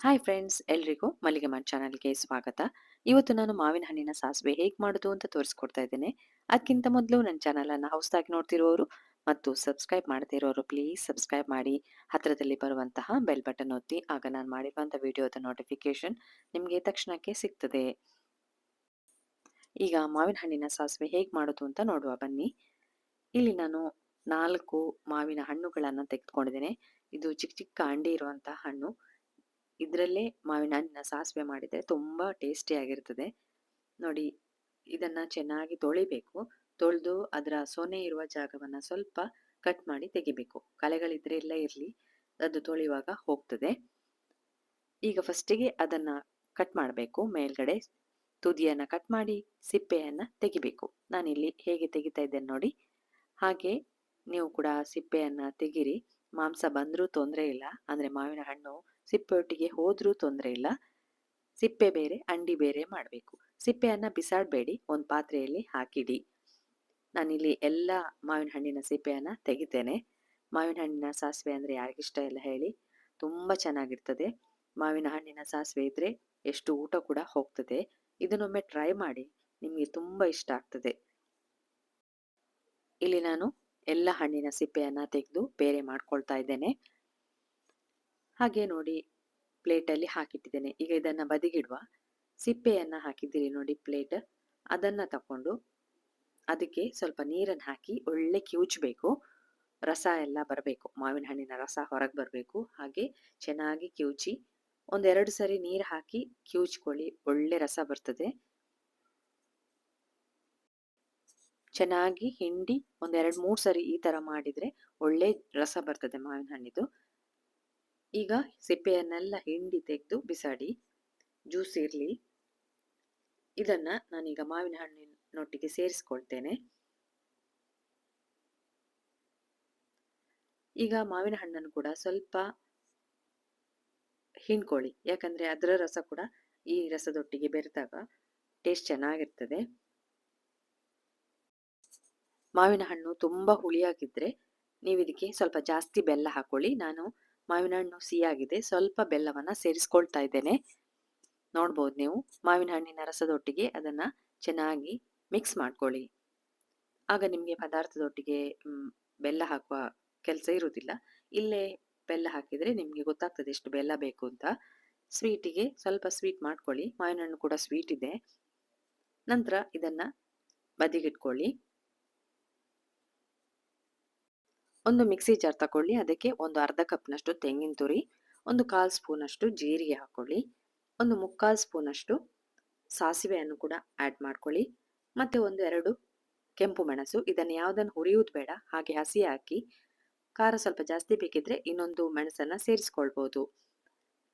Hi friends ಎಲ್ರಿಗೂ ಮಲ್ಲಿಗೆ ಮನ್ ಚಾನಲ್ಗೆ ಸ್ವಾಗತ. ಇವತ್ತು ನಾನು ಮಾವಿನ ಹಣ್ಣಿನ ಸಾಸಿವೆ ಹೇಗೆ ಮಾಡೋದು ಅಂತ ತೋರಿಸ್ಕೊಡ್ತಾ ಇದ್ದೇನೆ. ಅದಕ್ಕಿಂತ ಮೊದಲು ನನ್ನ ಚಾನಲನ್ನು ಹೌಸ್ದಾಗಿ ನೋಡ್ತಿರೋರು ಮತ್ತು ಸಬ್ಸ್ಕ್ರೈಬ್ ಮಾಡದೇ ಇರೋರು ಪ್ಲೀಸ್ ಸಬ್ಸ್ಕ್ರೈಬ್ ಮಾಡಿ. ಹತ್ತಿರದಲ್ಲಿ ಬರುವಂತಹ ಬೆಲ್ ಬಟನ್ ಒತ್ತಿ, ಆಗ ನಾನು ಮಾಡಿರುವಂಥ ವಿಡಿಯೋದ ನೋಟಿಫಿಕೇಶನ್ ನಿಮಗೆ ತಕ್ಷಣಕ್ಕೆ ಸಿಗ್ತದೆ. ಈಗ ಮಾವಿನ ಹಣ್ಣಿನ ಸಾಸಿವೆ ಹೇಗೆ ಮಾಡೋದು ಅಂತ ನೋಡುವ, ಬನ್ನಿ. ಇಲ್ಲಿ ನಾನು ನಾಲ್ಕು ಮಾವಿನ ಹಣ್ಣುಗಳನ್ನು ತೆಗೆದುಕೊಂಡಿದ್ದೇನೆ. ಇದು ಚಿಕ್ಕ ಚಿಕ್ಕ ಅಂಡಿ ಇರುವಂತಹ ಹಣ್ಣು. ಇದರಲ್ಲೇ ಮಾವಿನ ಹಣ್ಣಿನ ಸಾಸಿವೆ ಮಾಡಿದರೆ ತುಂಬ ಟೇಸ್ಟಿಯಾಗಿರ್ತದೆ ನೋಡಿ, ಇದನ್ನು ಚೆನ್ನಾಗಿ ತೊಳಿಬೇಕು. ತೊಳೆದು ಅದರ ಸೊನೆ ಇರುವ ಜಾಗವನ್ನು ಸ್ವಲ್ಪ ಕಟ್ ಮಾಡಿ ತೆಗಿಬೇಕು. ಕಲೆಗಳಿದ್ರೆ ಎಲ್ಲ ಇರಲಿ, ಅದು ತೊಳೆಯುವಾಗ ಹೋಗ್ತದೆ. ಈಗ ಫಸ್ಟಿಗೆ ಅದನ್ನು ಕಟ್ ಮಾಡಬೇಕು. ಮೇಲ್ಗಡೆ ತುದಿಯನ್ನು ಕಟ್ ಮಾಡಿ ಸಿಪ್ಪೆಯನ್ನು ತೆಗಿಬೇಕು. ನಾನಿಲ್ಲಿ ಹೇಗೆ ತೆಗಿತಾ ಇದ್ದೇನೆ ನೋಡಿ. ಹಾಗೆ ನೀವು ಕೂಡ ಸಿಪ್ಪೆಯನ್ನು ತೆಗಿರಿ. ಮಾಂಸ ಬಂದರೂ ತೊಂದರೆ ಇಲ್ಲ ಅಂದರೆ ಮಾವಿನ ಹಣ್ಣು ಸಿಪ್ಪೆ ಒಟ್ಟಿಗೆ ಹೋದ್ರೂ ತೊಂದರೆ ಇಲ್ಲ. ಸಿಪ್ಪೆ ಬೇರೆ, ಅಂಡಿ ಬೇರೆ ಮಾಡಬೇಕು. ಸಿಪ್ಪೆಯನ್ನು ಬಿಸಾಡಬೇಡಿ, ಒಂದು ಪಾತ್ರೆಯಲ್ಲಿ ಹಾಕಿಡಿ. ನಾನಿಲ್ಲಿ ಎಲ್ಲ ಮಾವಿನ ಹಣ್ಣಿನ ಸಿಪ್ಪೆಯನ್ನು ತೆಗಿತೇನೆ. ಮಾವಿನ ಹಣ್ಣಿನ ಸಾಸಿವೆ ಅಂದರೆ ಯಾರಿಗಿಷ್ಟ ಇಲ್ಲ ಹೇಳಿ. ತುಂಬ ಚೆನ್ನಾಗಿರ್ತದೆ. ಮಾವಿನ ಹಣ್ಣಿನ ಸಾಸಿವೆ ಇದ್ದರೆ ಎಷ್ಟು ಊಟ ಕೂಡ ಹೋಗ್ತದೆ. ಇದನ್ನೊಮ್ಮೆ ಟ್ರೈ ಮಾಡಿ, ನಿಮಗೆ ತುಂಬ ಇಷ್ಟ ಆಗ್ತದೆ. ಇಲ್ಲಿ ನಾನು ಎಲ್ಲ ಹಣ್ಣಿನ ಸಿಪ್ಪೆಯನ್ನು ತೆಗೆದು ಬೇರೆ ಮಾಡ್ಕೊಳ್ತಾ ಇದ್ದೇನೆ. ಹಾಗೆ ನೋಡಿ ಪ್ಲೇಟಲ್ಲಿ ಹಾಕಿಟ್ಟಿದ್ದೇನೆ. ಈಗ ಇದನ್ನು ಬದಿಗಿಡುವ ಸಿಪ್ಪೆಯನ್ನು ಹಾಕಿದ್ದೀರಿ ನೋಡಿ ಪ್ಲೇಟ್ ಅದನ್ನು ತಕೊಂಡು ಅದಕ್ಕೆ ಸ್ವಲ್ಪ ನೀರನ್ನು ಹಾಕಿ ಒಳ್ಳೆ ಕಿವುಚಬೇಕು. ರಸ ಎಲ್ಲ ಬರಬೇಕು. ಮಾವಿನ ಹಣ್ಣಿನ ರಸ ಹೊರಗೆ ಬರಬೇಕು. ಹಾಗೆ ಚೆನ್ನಾಗಿ ಕಿವುಚಿ ಒಂದೆರಡು ಸರಿ ನೀರು ಹಾಕಿ ಕಿವುಚ್ಕೊಳ್ಳಿ. ಒಳ್ಳೆ ರಸ ಬರ್ತದೆ. ಚೆನ್ನಾಗಿ ಹಿಂಡಿ ಒಂದೆರಡು ಮೂರು ಸರಿ ಈ ಥರ ಮಾಡಿದರೆ ಒಳ್ಳೆ ರಸ ಬರ್ತದೆ ಮಾವಿನ ಹಣ್ಣಿದು. ಈಗ ಸಿಪ್ಪೆಯನ್ನೆಲ್ಲ ಹಿಂಡಿ ತೆಗೆದು ಬಿಸಾಡಿ, ಜ್ಯೂಸ್ ಇರಲಿ. ಇದನ್ನ ನಾನೀಗ ಮಾವಿನ ಹಣ್ಣಿನೊಟ್ಟಿಗೆ ಸೇರಿಸ್ಕೊಳ್ತೇನೆ. ಈಗ ಮಾವಿನ ಹಣ್ಣನ್ನು ಕೂಡ ಸ್ವಲ್ಪ ಹಿಂಡ್ಕೊಳ್ಳಿ. ಯಾಕಂದ್ರೆ ಅದರ ರಸ ಕೂಡ ಈ ರಸದೊಟ್ಟಿಗೆ ಬೆರೆತಾಗ ಟೇಸ್ಟ್ ಚೆನ್ನಾಗಿರ್ತದೆ. ಮಾವಿನ ಹಣ್ಣು ತುಂಬಾ ಹುಳಿಯಾಗಿದ್ರೆ ನೀವು ಇದಕ್ಕೆ ಸ್ವಲ್ಪ ಜಾಸ್ತಿ ಬೆಲ್ಲ ಹಾಕೊಳ್ಳಿ. ನಾನು ಮಾವಿನ ಹಣ್ಣು ಸಿಹಿಯಾಗಿದೆ. ಸ್ವಲ್ಪ ಬೆಲ್ಲವನ್ನ ಸೇರಿಸ್ಕೊಳ್ತಾ ಇದ್ದೇನೆ. ನೋಡ್ಬೋದು ನೀವು. ಮಾವಿನ ಹಣ್ಣಿನ ರಸದೊಟ್ಟಿಗೆ ಅದನ್ನ ಚೆನ್ನಾಗಿ ಮಿಕ್ಸ್ ಮಾಡ್ಕೊಳ್ಳಿ. ಆಗ ನಿಮಗೆ ಪದಾರ್ಥದೊಟ್ಟಿಗೆ ಬೆಲ್ಲ ಹಾಕುವ ಕೆಲಸ ಇರುವುದಿಲ್ಲ. ಇಲ್ಲೇ ಬೆಲ್ಲ ಹಾಕಿದರೆ ನಿಮಗೆ ಗೊತ್ತಾಗ್ತದೆ ಎಷ್ಟು ಬೆಲ್ಲ ಬೇಕು ಅಂತ. ಸ್ವೀಟಿಗೆ ಸ್ವಲ್ಪ ಸ್ವೀಟ್ ಮಾಡ್ಕೊಳ್ಳಿ. ಮಾವಿನ ಹಣ್ಣು ಕೂಡ ಸ್ವೀಟ್ ಇದೆ. ನಂತರ ಇದನ್ನು ಬದಿಗಿಟ್ಕೊಳ್ಳಿ ಒಂದು ಮಿಕ್ಸಿ ಜಾರ್ ತಗೊಳ್ಳಿ ಅದಕ್ಕೆ ಒಂದು ಅರ್ಧ ಕಪ್ನಷ್ಟು ತೆಂಗಿನ ತುರಿ, ಒಂದು ಕಾಲು ಸ್ಪೂನಷ್ಟು ಜೀರಿಗೆ ಹಾಕೊಳ್ಳಿ, ಒಂದು ಮುಕ್ಕಾಲು ಸ್ಪೂನಷ್ಟು ಸಾಸಿವೆಯನ್ನು ಕೂಡ ಆ್ಯಡ್ ಮಾಡ್ಕೊಳ್ಳಿ, ಮತ್ತು ಒಂದು ಎರಡು ಕೆಂಪು ಮೆಣಸು, ಇದನ್ನು ಯಾವುದನ್ನು ಹುರಿಯುವುದು ಬೇಡ, ಹಾಗೆ ಹಸಿ ಹಾಕಿ, ಖಾರ ಸ್ವಲ್ಪ ಜಾಸ್ತಿ ಬೇಕಿದ್ರೆ ಇನ್ನೊಂದು ಮೆಣಸನ್ನು ಸೇರಿಸ್ಕೊಳ್ಬೋದು.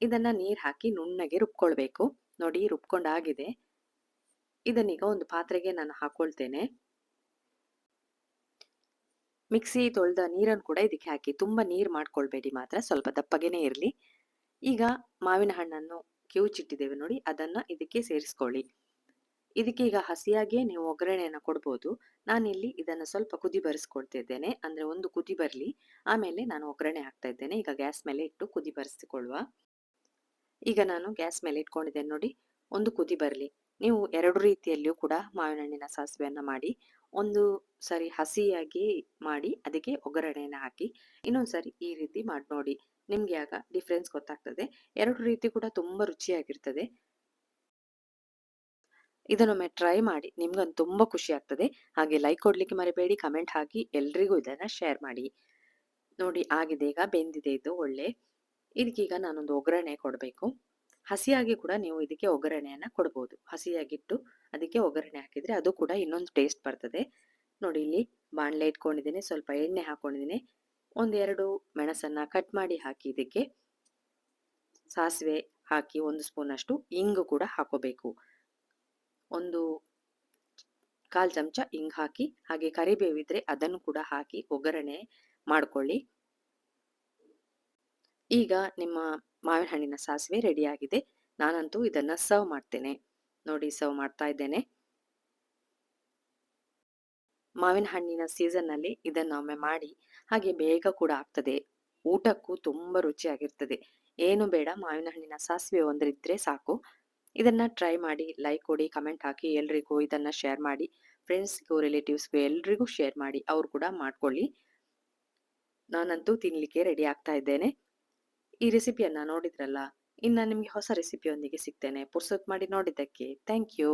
ಇದನ್ನು ನೀರು ಹಾಕಿ ನುಣ್ಣಗೆ ರುಬ್ಕೊಳ್ಬೇಕು. ನೋಡಿ ರುಬ್ಕೊಂಡಾಗಿದೆ ಇದನ್ನೀಗ ಒಂದು ಪಾತ್ರೆಗೆ ನಾನು ಹಾಕೊಳ್ತೇನೆ. ಮಿಕ್ಸಿ ತೊಳೆದ ನೀರನ್ನು ಕೂಡ ಇದಕ್ಕೆ ಹಾಕಿ ತುಂಬ ನೀರು ಮಾಡ್ಕೊಳ್ಬೇಡಿ ಮಾತ್ರ, ಸ್ವಲ್ಪ ದಪ್ಪಗೆನೇ ಇರಲಿ. ಈಗ ಮಾವಿನ ಹಣ್ಣನ್ನು ಕಿವುಚಿಟ್ಟಿದ್ದೇವೆ ನೋಡಿ, ಅದನ್ನು ಇದಕ್ಕೆ ಸೇರಿಸ್ಕೊಳ್ಳಿ. ಇದಕ್ಕೆ ಈಗ ಹಸಿಯಾಗಿಯೇ ನೀವು ಒಗ್ಗರಣೆಯನ್ನು ಕೊಡ್ಬೋದು. ನಾನಿಲ್ಲಿ ಇದನ್ನು ಸ್ವಲ್ಪ ಕುದಿ ಬರೆಸ್ಕೊಳ್ತಿದ್ದೇನೆ ಅಂದರೆ ಒಂದು ಕುದಿ ಬರಲಿ. ಆಮೇಲೆ ನಾನು ಒಗ್ಗರಣೆ ಹಾಕ್ತಾ ಇದ್ದೇನೆ, ಈಗ ಗ್ಯಾಸ್ ಮೇಲೆ ಇಟ್ಟು ಕುದಿ ಬರೆಸಿಕೊಳ್ಳುವ. ಈಗ ನಾನು ಗ್ಯಾಸ್ ಮೇಲೆ ಇಟ್ಕೊಂಡಿದ್ದೇನೆ ನೋಡಿ, ಒಂದು ಕುದಿ ಬರಲಿ. ನೀವು ಎರಡು ರೀತಿಯಲ್ಲಿಯೂ ಕೂಡ ಮಾವಿನ ಹಣ್ಣಿನ ಸಾಸಿವೆಯನ್ನು ಮಾಡಿ, ಒಂದು ಸರಿ ಹಸಿಯಾಗಿ ಮಾಡಿ ಅದಕ್ಕೆ ಒಗ್ಗರಣೆಯನ್ನು ಹಾಕಿ, ಇನ್ನೊಂದು ಸರಿ ಈ ರೀತಿ ಮಾಡಿ ನೋಡಿ ನಿಮ್ಗೆ ಆಗ ಡಿಫ್ರೆನ್ಸ್ ಗೊತ್ತಾಗ್ತದೆ. ಎರಡು ರೀತಿ ಕೂಡ ತುಂಬಾ ರುಚಿಯಾಗಿರ್ತದೆ. ಇದನ್ನೊಮ್ಮೆ ಟ್ರೈ ಮಾಡಿ ನಿಮ್ಗೊಂದು ತುಂಬಾ ಖುಷಿ ಆಗ್ತದೆ. ಹಾಗೆ ಲೈಕ್ ಕೊಡ್ಲಿಕ್ಕೆ ಮರಿಬೇಡಿ ಕಮೆಂಟ್ ಹಾಕಿ ಎಲ್ರಿಗೂ ಇದನ್ನ ಶೇರ್ ಮಾಡಿ. ನೋಡಿ, ಆಗಿದೆ, ಈಗ ಬೆಂದಿದೆ, ಇದು ಒಳ್ಳೆ. ಇದಕ್ಕೀಗ ನಾನೊಂದು ಒಗ್ಗರಣೆ ಕೊಡಬೇಕು. ಹಸಿಯಾಗಿ ಕೂಡ ನೀವು ಇದಕ್ಕೆ ಒಗ್ಗರಣೆಯನ್ನು ಕೊಡ್ಬೋದು. ಹಸಿಯಾಗಿಟ್ಟು ಅದಕ್ಕೆ ಒಗ್ಗರಣೆ ಹಾಕಿದರೆ ಅದು ಕೂಡ ಇನ್ನೊಂದು ಟೇಸ್ಟ್ ಬರ್ತದೆ. ನೋಡಿ ಇಲ್ಲಿ ಬಾಣಲೆ ಇಟ್ಕೊಂಡಿದ್ದೀನಿ, ಸ್ವಲ್ಪ ಎಣ್ಣೆ ಹಾಕೊಂಡಿದ್ದೀನಿ. ಒಂದೆರಡು ಮೆಣಸನ್ನು ಕಟ್ ಮಾಡಿ ಹಾಕಿ ಇದಕ್ಕೆ. ಸಾಸಿವೆ ಹಾಕಿ ಒಂದು ಸ್ಪೂನ್ ಅಷ್ಟು ಇಂಗು ಕೂಡ ಹಾಕೋಬೇಕು. ಒಂದು ಕಾಲ್ ಚಮಚ ಇಂಗ್ ಹಾಕಿ, ಹಾಗೆ ಕರಿಬೇವು ಇದ್ರೆ ಅದನ್ನು ಕೂಡ ಹಾಕಿ ಒಗ್ಗರಣೆ ಮಾಡ್ಕೊಳ್ಳಿ. ಈಗ ನಿಮ್ಮ ಮಾವಿನ ಹಣ್ಣಿನ ಸಾಸಿವೆ ರೆಡಿಯಾಗಿದೆ. ನಾನಂತೂ ಇದನ್ನ ಸರ್ವ್ ಮಾಡ್ತೇನೆ. ನೋಡಿ ಸರ್ವ್ ಮಾಡ್ತಾ ಇದ್ದೇನೆ. ಮಾವಿನ ಹಣ್ಣಿನ ಸೀಸನ್ನಲ್ಲಿ ಇದನ್ನ ಒಮ್ಮೆ ಮಾಡಿ ಹಾಗೆ ಬೇಗ ಕೂಡ ಆಗ್ತದೆ. ಊಟಕ್ಕೂ ತುಂಬಾ ರುಚಿಯಾಗಿರ್ತದೆ. ಏನು ಬೇಡ ಮಾವಿನ ಹಣ್ಣಿನ ಸಾಸಿವೆ ಒಂದರಿದ್ರೆ ಸಾಕು. ಇದನ್ನ ಟ್ರೈ ಮಾಡಿ, ಲೈಕ್ ಕೊಡಿ, ಕಮೆಂಟ್ ಹಾಕಿ, ಎಲ್ರಿಗೂ ಇದನ್ನ ಶೇರ್ ಮಾಡಿ, ಫ್ರೆಂಡ್ಸ್ಗೂ, ರಿಲೇಟಿವ್ಸ್ಗೂ ಎಲ್ರಿಗೂ ಶೇರ್ ಮಾಡಿ, ಅವ್ರು ಕೂಡ ಮಾಡ್ಕೊಳ್ಳಿ. ನಾನಂತೂ ತಿನ್ಲಿಕ್ಕೆ ರೆಡಿ ಆಗ್ತಾ ಇದ್ದೇನೆ. ಈ ರೆಸಿಪಿಯನ್ನು ನೋಡಿದ್ರಲ್ಲ ಇನ್ನು ನಿಮಗೆ ಹೊಸ ರೆಸಿಪಿಯೊಂದಿಗೆ ಸಿಗ್ತೇನೆ. ಪುರ್ಸೊತ್ ಮಾಡಿ ನೋಡಿದ್ದಕ್ಕೆ ಥ್ಯಾಂಕ್ ಯು.